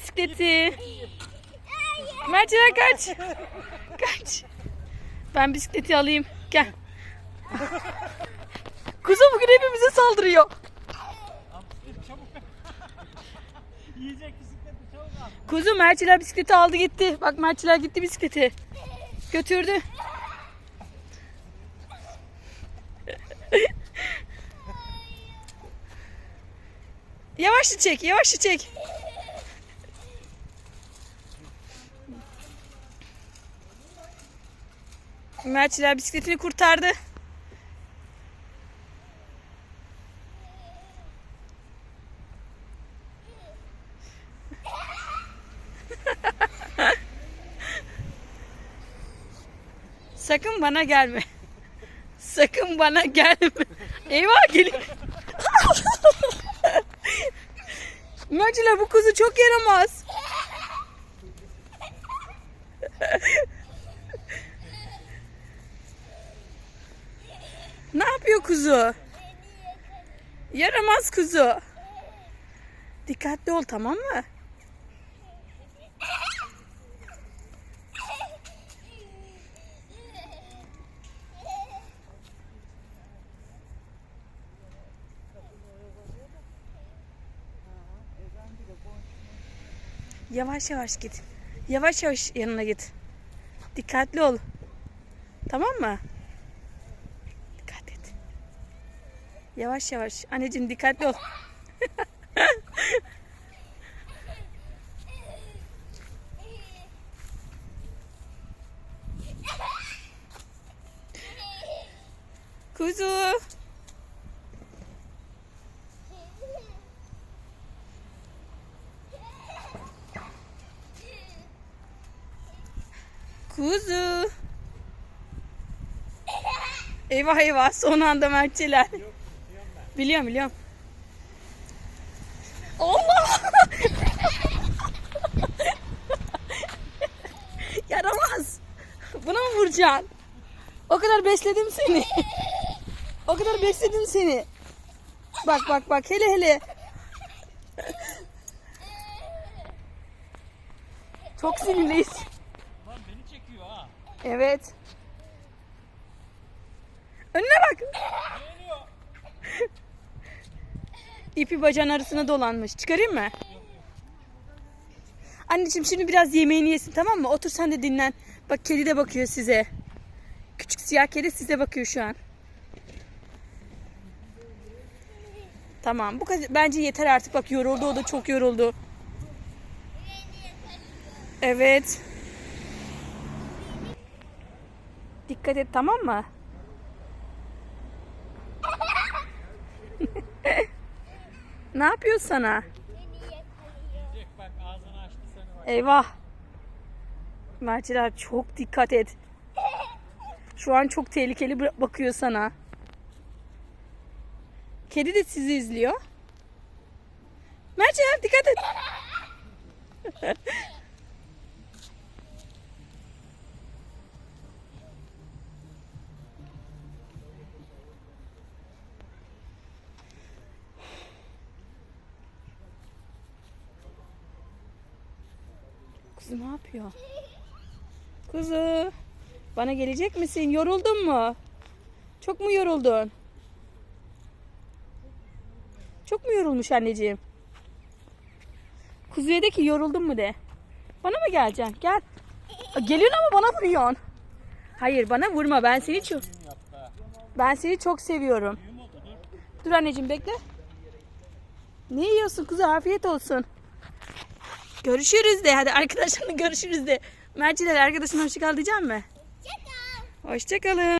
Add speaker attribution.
Speaker 1: bisikleti. Mert'ler kaç. Kaç. Ben bisikleti alayım. Gel. Kuzu bugün hepimize saldırıyor.
Speaker 2: Yiyecek.
Speaker 1: Kuzu Mert'ler bisikleti aldı gitti. Bak Mert'ler gitti bisikleti. Götürdü. Yavaşça çek, yavaşça çek. Mert'ler bisikletini kurtardı. Sakın bana gelme. Sakın bana gelme. Eyvah geliyor. Mert'ler bu kuzu çok yaramaz. Ne yapıyor kuzu? Yaramaz kuzu. Dikkatli ol tamam mı? Yavaş yavaş git. Yavaş yavaş yanına git. Dikkatli ol. Tamam mı? Dikkat et. Yavaş yavaş. Anneciğim dikkatli ol. Kuzu. Kuzu. Eyvah eyvah son anda Mertçeler. Biliyorum biliyorum. Allah! Yaramaz. Buna mı vuracaksın? O kadar besledim seni. O kadar besledim seni. Bak bak bak hele hele. Çok sinirliyiz.
Speaker 2: Lan beni çekiyor ha.
Speaker 1: Evet. Önüne bak. İpi bacağın arasına dolanmış. Çıkarayım mı? Anneciğim şimdi biraz yemeğini yesin tamam mı? Otur sen de dinlen. Bak kedi de bakıyor size. Küçük siyah kedi size bakıyor şu an. Tamam bu kadar bence yeter artık bak yoruldu o da çok yoruldu. Evet. Dikkat et tamam mı? Ne yapıyor sana?
Speaker 2: Bak.
Speaker 1: Eyvah. Mertçiler çok dikkat et. Şu an çok tehlikeli bakıyor sana. Kedi de sizi izliyor. Mertçiler dikkat et. Kuzu ne yapıyor? Kuzu. Bana gelecek misin? Yoruldun mu? Çok mu yoruldun? Çok mu yorulmuş anneciğim? Kuzuya de ki yoruldun mu de. Bana mı geleceksin? Gel. Geliyorsun ama bana vuruyorsun. Hayır bana vurma. Ben seni çok ben seni çok seviyorum. Dur anneciğim bekle. Ne yiyorsun kuzu? Afiyet olsun. Görüşürüz de. Hadi arkadaşlarla görüşürüz de. Merciler arkadaşına hoşça kal diyeceğim mi? Hoşça kalın.